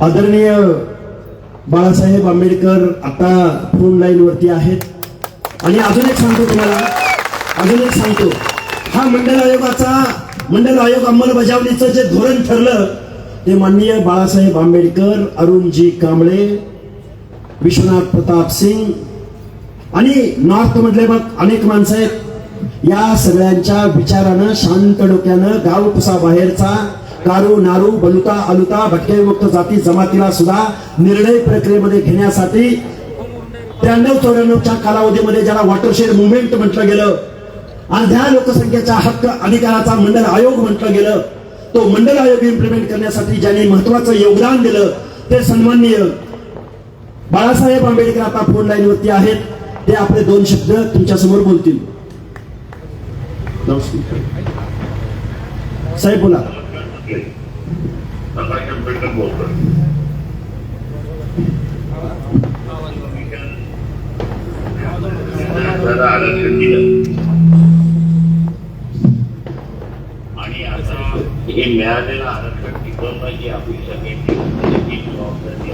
आदरणीय बाळासाहेब आंबेडकर आता phone line वरती आहेत. आणि अजून एक सांगतो तुम्हाला. अजून एक सांगतो. हा मंडल आयोगाचा मंडल आयोग अंमलबजावणीचं जे धोरण ठरलं ते माननीय बाळासाहेब आंबेडकर अरुणजी कांबळे विश्वनाथ प्रताप सिंग आणि नॉर्थ मधले मग अनेक माणसं आहेत. या सगळ्यांच्या विचारानं शांत डोक्यानं गाव बाहेरचा कारू नारू बलुता अलुता भटकेमुक्त जाती जमातीला सुद्धा निर्णय प्रक्रियेमध्ये घेण्यासाठी त्र्याण्णव चौऱ्याण्णवच्या कालावधीमध्ये ज्याला वॉटरशेड मुवमेंट म्हटलं गेलं अर्ध्या लोकसंख्येचा हक्क अधिकाराचा मंडल आयोग म्हटलं गेलं तो मंडल आयोग इम्प्लिमेंट करण्यासाठी ज्यांनी महत्वाचं योगदान दिलं ते सन्माननीय बाळासाहेब आंबेडकर आता फोन लाईनवरती आहेत. ते आपले दोन शब्द तुमच्यासमोर बोलतील साहेब बोला. प्रकाश आंबेडकर बोलतोय. जरा आरक्षण दिलं. आणि आता हे मिळालेलं आरक्षण टिकवणं ही म्हणजे आपली सगळ्यांची जबाबदारी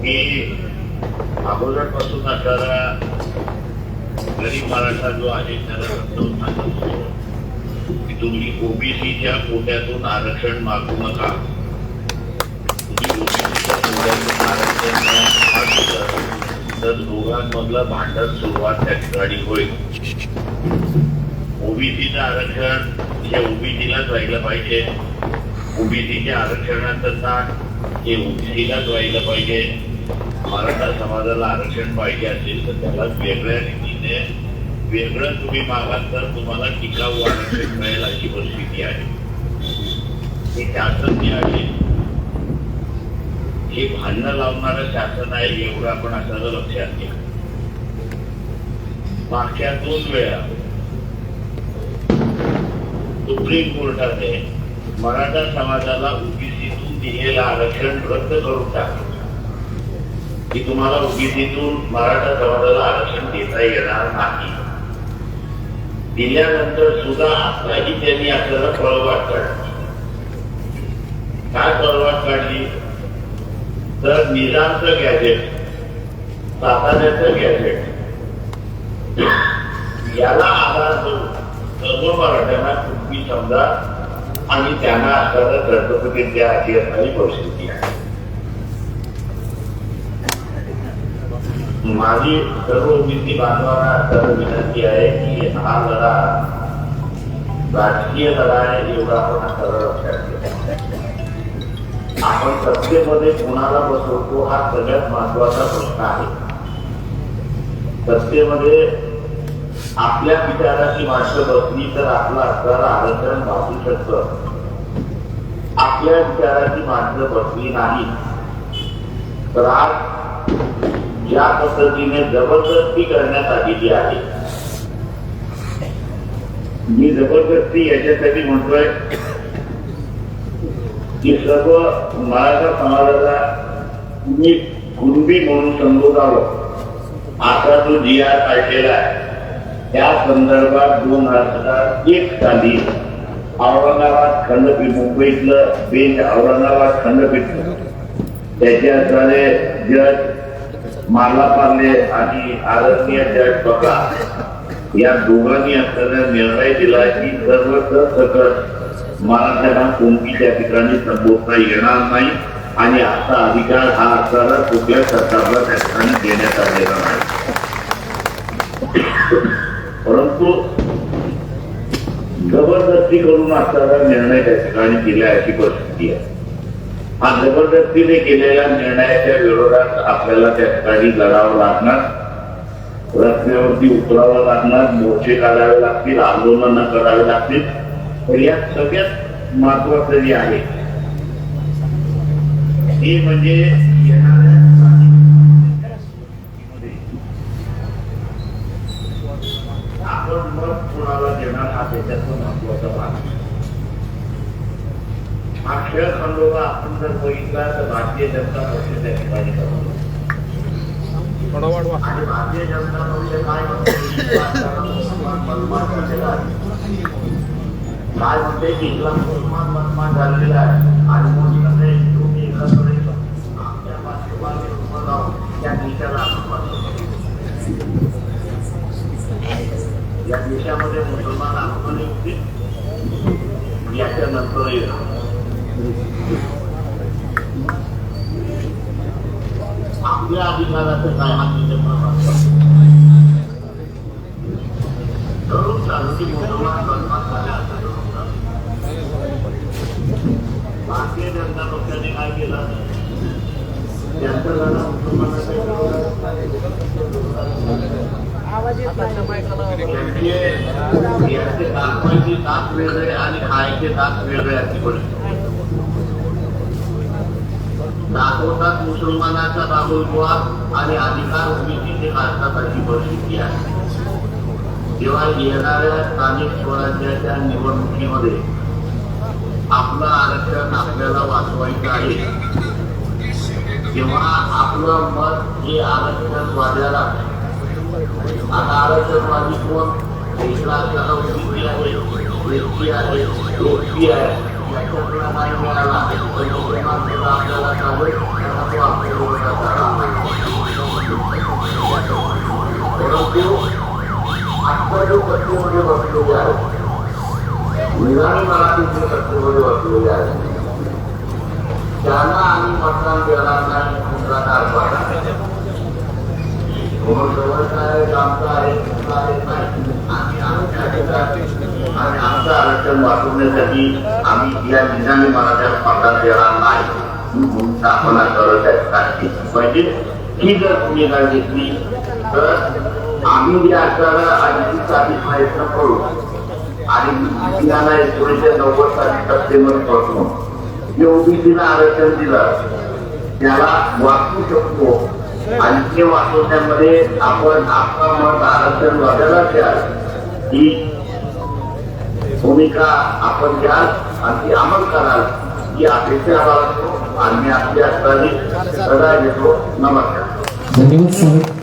मी अगोदरपासून असणारा गरीब मराठा जो आहे त्याला समजावून सांगत होतो. की तुम्ही ओबीसीच्या कोट्यातून आरक्षण मागू नका. तुम्ही ओबीसीच्या कोट्यातून आरक्षण मागितलं तर दोघांमधलं भांडण सुरुवात त्या ठिकाणी होईल. ओबीसीचं आरक्षण हे ओबीसीलाच व्हायला पाहिजे. ओबीसीच्या आरक्षणाचं ताट हे ओबीसीलाच व्हायला पाहिजे. मराठा समाजाला आरक्षण पाहिजे असेल तर त्याला वेगळ्या पद्धतीने वेगळं तुम्ही मागाल तर तुम्हाला टिकाऊ आरक्षण मिळेल अशी परिस्थिती आहे. हे शासन जे आहे. हे भांडणं लावणारं शासन आहे एवढं आपण आपल्याला लक्षात घ्या. मागच्या दोन वेळा सुप्रीम कोर्टाने मराठा समाजाला ओबीसीतून दिलेलं आरक्षण रद्द करून टाकलं. की तुम्हाला ओबीसीतून मराठा समाजाला आरक्षण देता येणार नाही. दिल्यानंतर सुद्धा आताही त्यांनी आपल्याला पळवाट काढली. काय पळवाट काढली? तर निजामचं गॅजेट साताऱ्याचं गॅजेट याला आधार करून सर्व मराठ्यांना तुम्ही समजा आणि त्यांना असणारं सर्टिफिकेट द्या अशी असणारी परिस्थिती आहे माझी सर्व विधी बांधवांना सर्व विनंती आहे की हा लढा राजकीय लढा आहे एवढा आपण सरळ लक्षात घ्या आपण सत्तेमध्ये कोणाला बसवतो हा सगळ्यात महत्त्वाचा प्रश्न आहे. सत्तेमध्ये आपल्या विचाराची माणसं बसली तर आपलं असणारं आरक्षण वाचू शकतं. आपल्या विचाराची माणसं बसली नाही तर आज ज्या पद्धतीने जबरदस्ती करण्यात आलेली आहे. मी जबरदस्ती याच्यासाठी म्हणतोय की सर्व मराठा समाजाला मी कुणबी म्हणून संबोधावं. आता जो जी आर काढलेला आहे त्या संदर्भात दोन हजार एक साली औरंगाबाद खंडपीठ मुंबईतलं बेंच औरंगाबाद खंडपीठ त्याच्याद्वारे जज माला पार्ले आणि आदरणीय जज बघा. या दोघांनी आपल्याला निर्णय दिला की सर्व सकट मराठ्यांना कोणती त्या ठिकाणी संबोधता येणार नाही आणि आता अधिकार हा असताना कुठल्या सरकारला त्या ठिकाणी देण्यात आलेला नाही. परंतु जबरदस्ती करून असताना निर्णय त्या ठिकाणी दिला अशी परिस्थिती आहे. हा जबरदस्तीने केलेल्या निर्णयाच्या विरोधात आपल्याला त्या ठिकाणी लढावं लागणार. रस्त्यावरती उतरावं लागणार मोर्चे काढावे लागतील आंदोलनं करावे लागतील. तर यात सगळ्यात महत्वाचं जे आहे ते म्हणजे येणाऱ्या आपण मत कोणाला देणार हा त्याच्यातला महत्त्वाचा भाग आहे. हा खेळ खंडोबा आपण जर बघितला तर भारतीय जनता पक्ष त्या ठिकाणी करतो आणि भारतीय जनता पक्ष काय करतो? मनमान झालेला आहे काय म्हणते की इथला मुसलमान मनमान झालेला आहे आणि मोदी म्हणते तुम्ही एकत्र येतो. आमच्या पाठीमागे उभं राहून या देशाला आपण वाचवू. या देशामध्ये मुसलमान आगमन येतील याच्यानंतर येणार आपल्या अधिकाराचं काय हाती करून चालू की मुसलमान असं चालू. भारतीय जनता पक्षाने काय केलं त्यांचं जरा यांचे दाखवायचे दात वेगळे आणि खायचे दात वेगळे अशी परिस्थिती दाखवतात मुसलमानाचा बाबुलवाद आणि अधिकार ओबीसीचे भारताची परिस्थिती आहे. जेव्हा येणाऱ्या स्थानिक स्वराज्याच्या निवडणुकीमध्ये आपलं आरक्षण आपल्याला वाचवायचं आहे तेव्हा आपलं मत हे आरक्षणवाद्याला आता आरक्षणवादी कोण? देशला आपल्याला ओबीसी आहे एसटी आहे. एसटी आहे याच्यातला नाही मिळाला तर मुसलमान सुद्धा आपल्याला चालेल त्याचा तो आपल्या विरोधात आला. परंतु आत्ता जो आमचं आरक्षण वाचवण्यासाठी आम्ही या निजामी मराठ्याला मतदान देणार नाही. स्थापना करत आहे म्हणजे ही जर भूमिका घेतली तर आम्ही या अठराला आणखी प्रयत्न करू. आणि विज्ञाना एकोणीसशे नव्वद साली सप्टेंबरपासून जे ओबीसीला आरक्षण दिलं त्याला वाचू शकतो. आणि ते वाचवण्यामध्ये आपण आपला मत आरक्षण वाजायला द्या ही भूमिका आपण घ्याल आणि ती अंमल कराल ही अपेक्षा बाळगतो. आणि मी आपल्या सदा घेतो नमस्कार. धन्यवाद साहेब